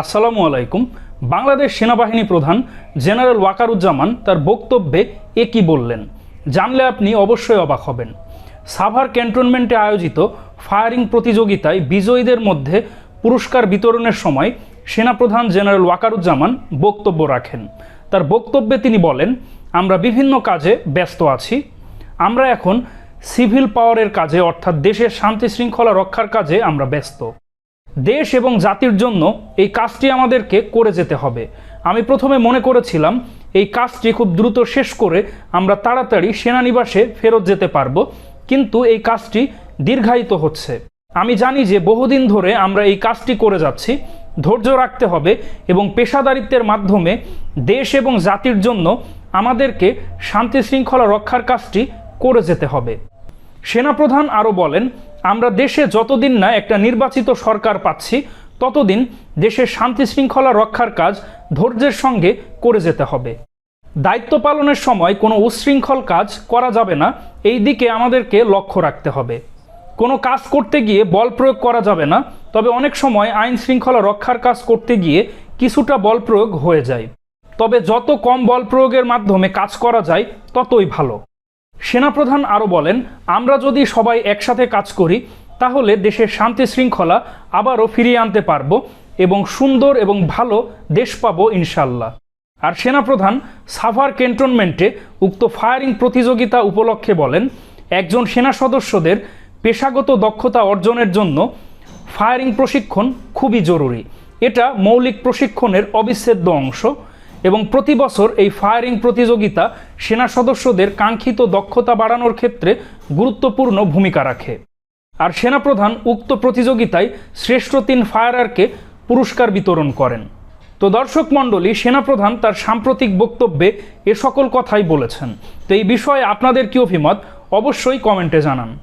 আসসালামু আলাইকুম। বাংলাদেশ সেনাবাহিনী প্রধান জেনারেল ওয়াকারুজ্জামান তার বক্তব্যে এ কী বললেন, জানলে আপনি অবশ্যই অবাক হবেন। সাভার ক্যান্টনমেন্টে আয়োজিত ফায়ারিং প্রতিযোগিতায় বিজয়ীদের মধ্যে পুরস্কার বিতরণের সময় সেনাপ্রধান জেনারেল ওয়াকারুজ্জামান বক্তব্য রাখেন। তার বক্তব্যে তিনি বলেন, আমরা বিভিন্ন কাজে ব্যস্ত আছি। আমরা এখন সিভিল পাওয়ারের কাজে, অর্থাৎ দেশের শান্তি শৃঙ্খলা রক্ষার কাজে আমরা ব্যস্ত। দেশ এবং জাতির জন্য এই কাজটি আমাদেরকে করে যেতে হবে। আমি প্রথমে মনে করেছিলাম, এই কাজটি খুব দ্রুত শেষ করে আমরা তাড়াতাড়ি সেনানিবাসে ফেরত যেতে পারব, কিন্তু এই কাজটি দীর্ঘায়িত হচ্ছে। আমি জানি যে বহুদিন ধরে আমরা এই কাজটি করে যাচ্ছি, ধৈর্য রাখতে হবে এবং পেশাদারিত্বের মাধ্যমে দেশ এবং জাতির জন্য আমাদেরকে শান্তি শৃঙ্খলা রক্ষার কাজটি করে যেতে হবে। সেনাপ্রধান আরও বলেন আমরা দেশে যতদিন না একটা নির্বাচিত সরকার পাচ্ছি, ততদিন দেশের শান্তি শৃঙ্খলা রক্ষার কাজ ধৈর্যের সঙ্গে করে যেতে হবে। দায়িত্ব পালনের সময় কোনো উচ্ছৃঙ্খল কাজ করা যাবে না, এই দিকে আমাদেরকে লক্ষ্য রাখতে হবে। কোনো কাজ করতে গিয়ে বল প্রয়োগ করা যাবে না, তবে অনেক সময় আইন শৃঙ্খলা রক্ষার কাজ করতে গিয়ে কিছুটা বল প্রয়োগ হয়ে যায়। তবে যত কম বল প্রয়োগের মাধ্যমে কাজ করা যায়, ততই ভালো। সেনাপ্রধান আরও বলেন, আমরা যদি সবাই একসাথে কাজ করি, তাহলে দেশের শান্তি শৃঙ্খলা আবারও ফিরিয়ে আনতে পারব এবং সুন্দর এবং ভালো দেশ পাবো ইনশাল্লাহ। আর সেনাপ্রধান সাভার ক্যান্টনমেন্টে উক্ত ফায়ারিং প্রতিযোগিতা উপলক্ষে বলেন, একজন সেনা সদস্যদের পেশাগত দক্ষতা অর্জনের জন্য ফায়ারিং প্রশিক্ষণ খুবই জরুরি। এটা মৌলিক প্রশিক্ষণের অবিচ্ছেদ্য অংশ। এবং প্রতি বছর এই ফায়ারিং প্রতিযোগিতা সেনা সদস্যদের কাঙ্ক্ষিত দক্ষতা বাড়ানোর ক্ষেত্রে গুরুত্বপূর্ণ ভূমিকা রাখে। আর সেনাপ্রধান উক্ত প্রতিযোগিতায় শ্রেষ্ঠ তিন ফায়ারারকে পুরস্কার বিতরণ করেন। তো দর্শক মণ্ডলী, সেনাপ্রধান তার সাম্প্রতিক বক্তব্যে এ সকল কথাই বলেছেন। তো এই বিষয়ে আপনাদের কি অভিমত? অবশ্যই কমেন্টে জানান।